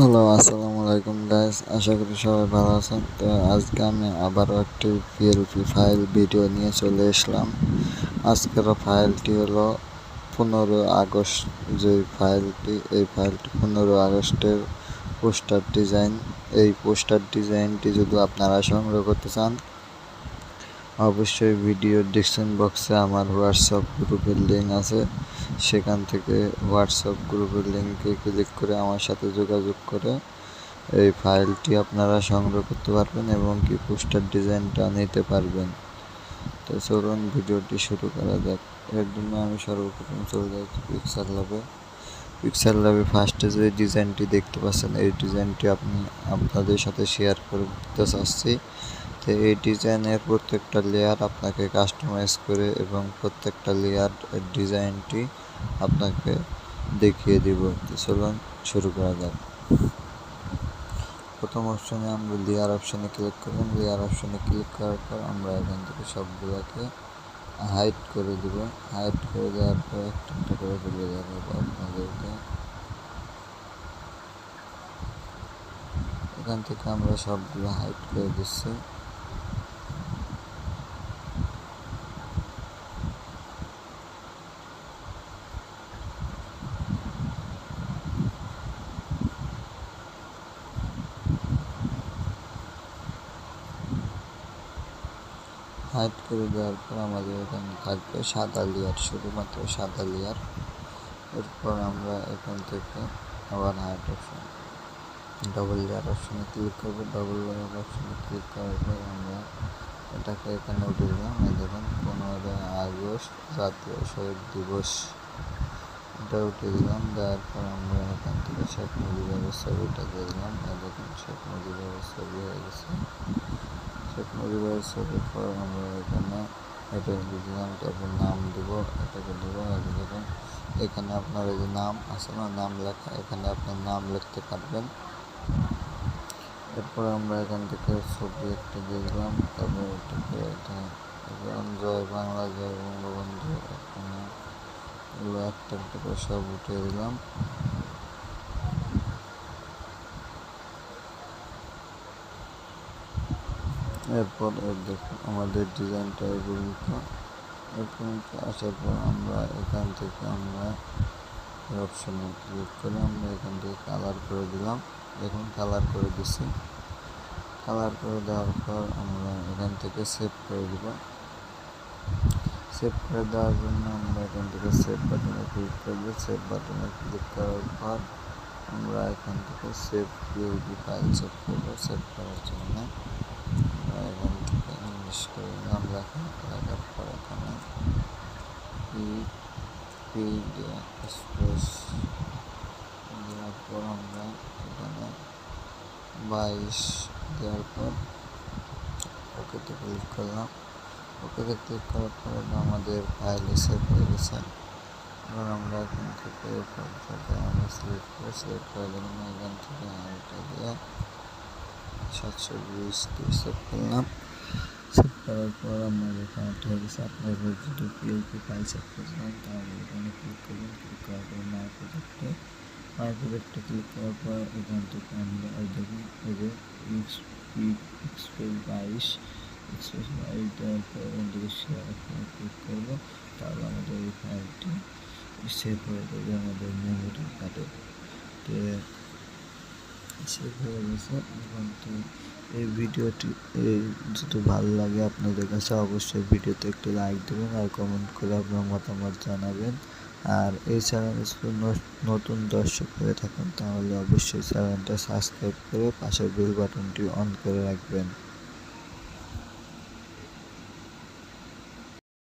Hello, আসসালামু আলাইকুম guys আশা করি সবাই ভালো আছেন। তো আজকে আমি আবারও একটি পিএলপি ফাইল ভিডিও নিয়ে চলে এসলাম। আজকের ফাইলটি হলো পনেরো আগস্ট, যে ফাইলটি এই ফাইলটি পনেরো আগস্টের পোস্টার ডিজাইন এই পোস্টার ডিজাইনটি যদি আপনারা সংগ্রহ করতে চান অবশ্যই ভিডিও ডিসক্রিপশন বক্সে আমার হোয়াটসঅ্যাপ গ্রুপের লিঙ্ক আছে। সেখান থেকে হোয়াটসঅ্যাপ গ্রুপের লিঙ্কে ক্লিক করে আমার সাথে যোগাযোগ করে। এই ফাইলটি আপনারা সংগ্রহ করতে পারবেন এবং কি পোস্টার ডিজাইনটা নিতে পারবেন। তো চলুন ভিডিওটি শুরু করা যাক। এর জন্য আমি সর্বপ্রথম চলে যাচ্ছি পিকচার ল্যাবে পিকচার ল্যাবে ফার্স্টে যে ডিজাইনটি দেখতে পাচ্ছেন, এই ডিজাইনটি আপনি আপনাদের সাথে শেয়ার করতে চাচ্ছি। তো এই ডিজাইনের প্রত্যেকটা লেয়ার আপনাকে কাস্টমাইজ করে এবং প্রত্যেকটা লেয়ার ডিজাইনটি আপনাকে দেখিয়ে দিব। চলুন শুরু করা যাক। প্রথম অপশনে আমরা লেয়ার অপশনে ক্লিক করবেন লেয়ার অপশনে ক্লিক করার পর আমরা এখান থেকে সবগুলোকে হাইট করে দিব। হাইট করে দেওয়ার পর একটা একটা করে তুলে দেখাবো আপনাদেরকে। এখান থেকে আমরা সবগুলো হাইট করে দিচ্ছি। হাইড করে দেওয়ার পর আমাদের এখানে থাকবে সাদা লেয়ার শুধুমাত্র সাদা লেয়ার এরপর আমরা এখান থেকে আবার হাইট অপশন ডবল লেয়ার অপশনে ক্লিক করব। ডবল লেয়ার অপশনে ক্লিক করার পর আমরা এটাকে এখানে উঠে দিলাম। এই দেখুন পনেরো আগস্ট, জাতীয় শহীদ দিবস। এটা উঠে দিলাম, দেওয়ার পর আমরা এখান থেকে শেখ মুজিবের ছবিটা দিয়ে দিলাম। এই দেখুন, শেখ মুজিবের ছবি হয়ে গেছে। শেখ মুজিবের ছবির আমরা এখানে এটা দিলাম তারপর নাম দিব এটাকে দেব এখানে আপনার এই যে নাম আছে না নাম লেখা এখানে আপনার নাম লিখতে পারবেন এরপর আমরা এখান থেকে ছবি একটা দিয়ে দিলাম তারপর এটাকে এটা জয় বাংলা জয় বঙ্গবন্ধু এখানে এগুলো একটা একটা করে সব উঠিয়ে দিলাম এরপর দেখুন আমাদের ডিজাইনটা এই পর্যন্ত আসার পর আমরা এখান থেকে আমরা অপশনে ক্লিক করে আমরা এখান থেকে কালার করে দিলাম। দেখুন কালার করে দিছি। কালার করে দেওয়ার পর আমরা এখান থেকে সেভ করে দিব। সেভ করে দেওয়ার জন্য আমরা এখান থেকে সেভ বাটনে ক্লিক করব। সেভ বাটনে ক্লিক করার পর আমরা এখান থেকে সেভ পিএলপি ফাইল সেভ করব। সেভ করার জন্য এখান থেকে ইংলিশ করে নাম লেখা লেখার পর এখানে পি পি এক্সপ্রেস দেওয়ার পর আমরা এখানে বাইশ দেওয়ার পর ওকেতে ক্লিক করলাম ওকেতে ক্লিক করার পর আমাদের ফাইলে সেভ হয়ে গেছে এবার আমরা এখান থেকে ফাইলটাকে আমরা সিলেক্ট করে সিলেক্ট করে দিলাম এখান থেকে এটা দিয়ে সাতশো বিশ সেভ করলাম। সেভ করার পর আমাদের কানেক্ট হয়ে গেছে আপনার যদি পিএলপি ফাইল করতে চান তাহলে এখানে ক্লিক করবেন ক্লিক করার পর মাই প্রজেক্টে মাই প্রজেক্টে ক্লিক করার পর এখান থেকে আমরা দেখুন, এই এক্সপ্রেস বাইশ এক্সপ্রেস বাইশ দেওয়ার পর এখান থেকে শেয়ার ক্লিক করব, তাহলে আমাদের এই ফাইলটি সেভ হয়ে যাবে আমাদের মেমোরি কার্ডে তো ভালো গেছে এখন তো এই ভিডিওটি যদি ভালো লাগে আপনাদের কাছে অবশ্যই ভিডিওতে একটি লাইক দেবেন আর কমেন্ট করে আপনার মতামত জানাবেন। আর এই চ্যানেলে নতুন দর্শক হয়ে থাকেন তাহলে অবশ্যই চ্যানেলটা সাবস্ক্রাইব করে পাশের বেল বাটনটি অন করে রাখবেন।